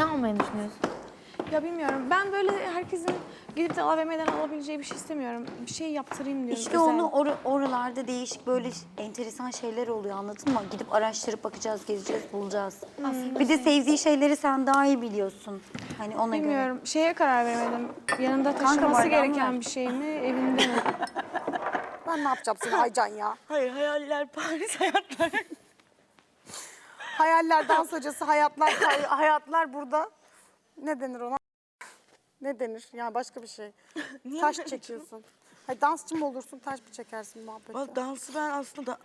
Ne almayı düşünüyorsun? Ya bilmiyorum. Ben böyle herkesin gidip de AVM'den alabileceği bir şey istemiyorum. Bir şey yaptırayım diyorum. İşte özel. onu or- oralarda değişik böyle enteresan şeyler oluyor anladın mı? Gidip araştırıp bakacağız, gezeceğiz, bulacağız. Bir de sevdiği şeyleri sen daha iyi biliyorsun. Hani ona göre. Bilmiyorum. Şeye karar veremedim. Yanında taşıması bardağım gereken var. bir şey mi, evinde mi? Ben ne yapacağım seni Aycan ya? Hayır hayaller Paris hayatlar. Hayaller dans hocası, hayatlar hay- hayatlar burada. Ne denir ona? Ne denir? Yani başka bir şey. taş çekiyorsun. Hayır, dansçı mı olursun, taş mı çekersin muhabbeti? Vallahi dansı ben aslında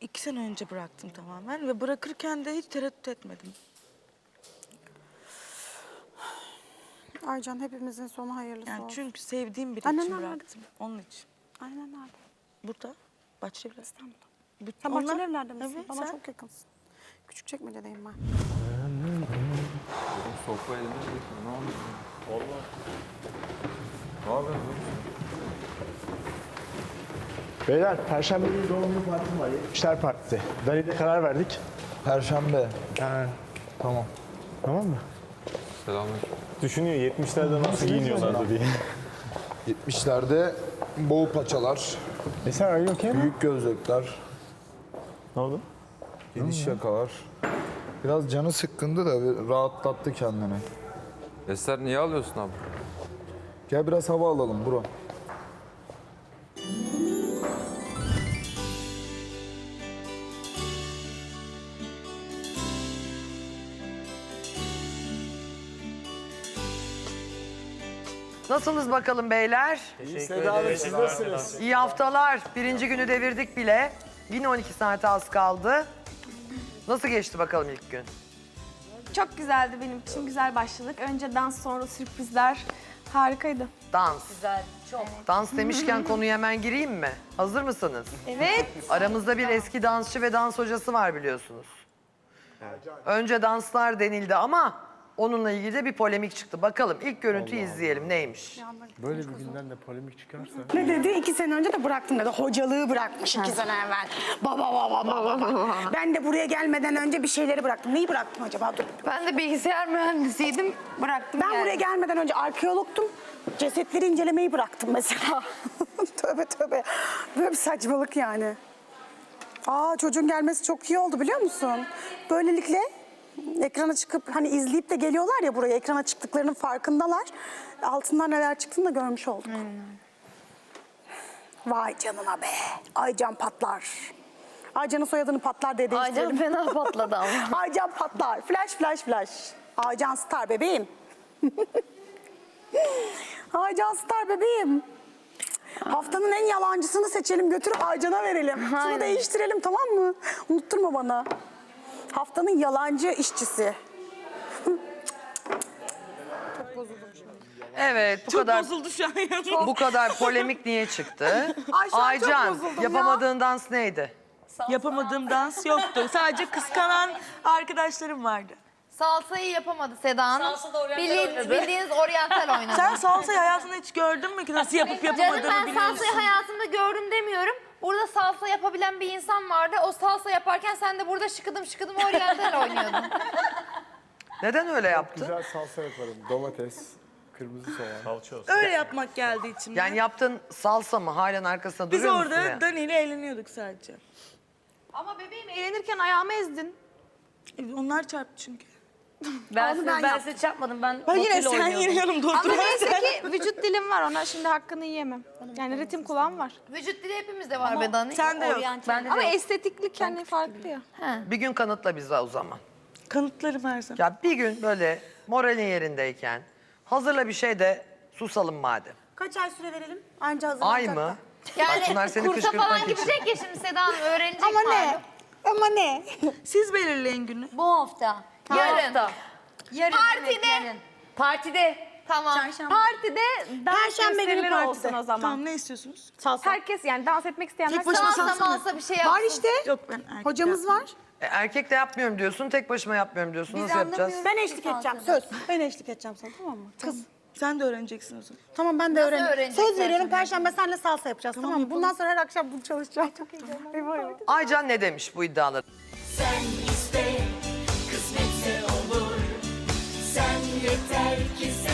iki sene önce bıraktım tamamen ve bırakırken de hiç tereddüt etmedim. Aycan hepimizin sonu hayırlısı Yani olsun. çünkü sevdiğim biri Annen için nerede? bıraktım. Onun için. Aynen nerede? Burada. Bahçeli. İstanbul'da. Sen Bahçelievler'de misin? Evet, Bana sen? çok yakınsın. Küçük çekmecedeyim ben. Sopa eline geçti. Ne oldu? Valla. Ne yapıyorsun? Beyler, Perşembe günü doğum günü partim var. 70'ler partisi. Dani'de karar verdik. Perşembe. Yani, tamam. Tamam mı? Selamünaleyküm. Düşünüyor 70'lerde nasıl giyiniyorlardı diye. 70'lerde bol paçalar, Eser, are you okay büyük gözlükler, Ne oldu? Geniş yakalar. Biraz canı sıkkındı da bir rahatlattı kendini. Eser niye alıyorsun abi? Gel biraz hava alalım bro. Nasılsınız bakalım beyler? Seda Hanım, siz nasılsınız? İyi haftalar. Birinci günü devirdik bile. Yine 12 saate az kaldı. Nasıl geçti bakalım ilk gün? Çok güzeldi benim için. Güzel başladık. Önce dans sonra sürprizler. Harikaydı. Dans. Güzel, çok. Dans demişken konuya hemen gireyim mi? Hazır mısınız? Evet. Aramızda bir eski dansçı ve dans hocası var biliyorsunuz. Önce danslar denildi ama onunla ilgili de bir polemik çıktı. Bakalım ilk görüntüyü izleyelim neymiş? Böyle bir günden de polemik çıkarsa. Ne dedi? İki sene önce de bıraktım dedi. Hocalığı bırakmış iki sene evvel. Baba baba baba baba. Ben de buraya gelmeden önce bir şeyleri bıraktım. Neyi bıraktım acaba? Dur. Ben de bilgisayar mühendisiydim. Bıraktım Ben geldim. buraya gelmeden önce arkeologtum. Cesetleri incelemeyi bıraktım mesela. tövbe tövbe. Böyle bir saçmalık yani. Aa çocuğun gelmesi çok iyi oldu biliyor musun? Böylelikle ekrana çıkıp hani izleyip de geliyorlar ya buraya ekrana çıktıklarının farkındalar. Altından neler çıktığını da görmüş olduk. Vay canına be. Aycan patlar. Aycan'ın soyadını patlar diye Aycan değiştirelim. fena patladı ama. Aycan patlar. Flash flash flash. Aycan star bebeğim. Aycan star bebeğim. Haftanın en yalancısını seçelim götürüp Aycan'a verelim. Şunu Aynen. değiştirelim tamam mı? Unutturma bana. Haftanın yalancı işçisi. Evet bu Çok kadar bozuldu şu an bu kadar polemik niye çıktı? Ay, şu an çok Aycan bozuldum ya. yapamadığın dans neydi? Yapamadığım dans yoktu. Sadece kıskanan arkadaşlarım vardı. Salsayı yapamadı Seda Hanım. Bildiğiniz, bildiğiniz oryantal oynadı. Sen salsayı hayatında hiç gördün mü ki nasıl yapıp Canım yapamadığını ben biliyorsun. salsayı hayatımda gördüm demiyorum. Salsa yapabilen bir insan vardı. O salsa yaparken sen de burada şıkıdım şıkıdım oryantal oynuyordun. Neden öyle yaptın? Güzel salsa yaparım. Domates, kırmızı soğan. Salça olsun. Öyle yapmak geldi içimden. Yani yaptığın salsa mı? Halen arkasında Biz duruyor musun orada ya? Dani ile eğleniyorduk sadece. Ama bebeğim eğlenirken ayağımı ezdin. E, Onlar çarptı çünkü. Ben, size, ben, size çarpmadım. Ben, Ben yine sen oynuyordum. yine yanımda Ama otur. neyse ki vücut dilim var. Ona şimdi hakkını yiyemem. Yani ritim kulağım var. Vücut dili hepimizde var be Dani. Sen de yok. Ben de Ama yok. estetiklik kendi farklı ya. Bir gün kanıtla bize o zaman. Kanıtlarım her zaman. Ya bir gün böyle moralin yerindeyken hazırla bir şey de susalım madem. Kaç ay süre verelim? Anca Ay hazırlanacaklar. mı? Bak bunlar Yani seni kursa kışkırtmak falan için. gidecek ya şimdi Seda Hanım öğrenecek Ama ne? Ama ne? Siz belirleyin günü. Bu hafta. Yarın. Yarın. Partide. evet, yarın. Partide. Tamam. Partide dans Perşembe günü gösterileri partide. olsun o zaman. Tamam ne istiyorsunuz? Herkes yani dans etmek isteyenler Tek başına Salsa salsa mı? bir şey yapsın. Var işte. Yok ben erkek Hocamız var. E, erkek de yapmıyorum diyorsun, tek başıma yapmıyorum diyorsun. Nasıl yapacağız? Ben eşlik edeceğim. Söz. Ben eşlik edeceğim sana tamam mı? Kız. Sen de öğreneceksin o zaman. Tamam ben de Nasıl öğreneceğim. öğreneceksin Söz veriyorum şimdi? perşembe senle salsa yapacağız tamam, mı? Bundan sonra her akşam bunu çalışacağım. Çok heyecanlıyım. Aycan ne demiş bu iddialara? Sen. Sen yeter ki sen kısmetse o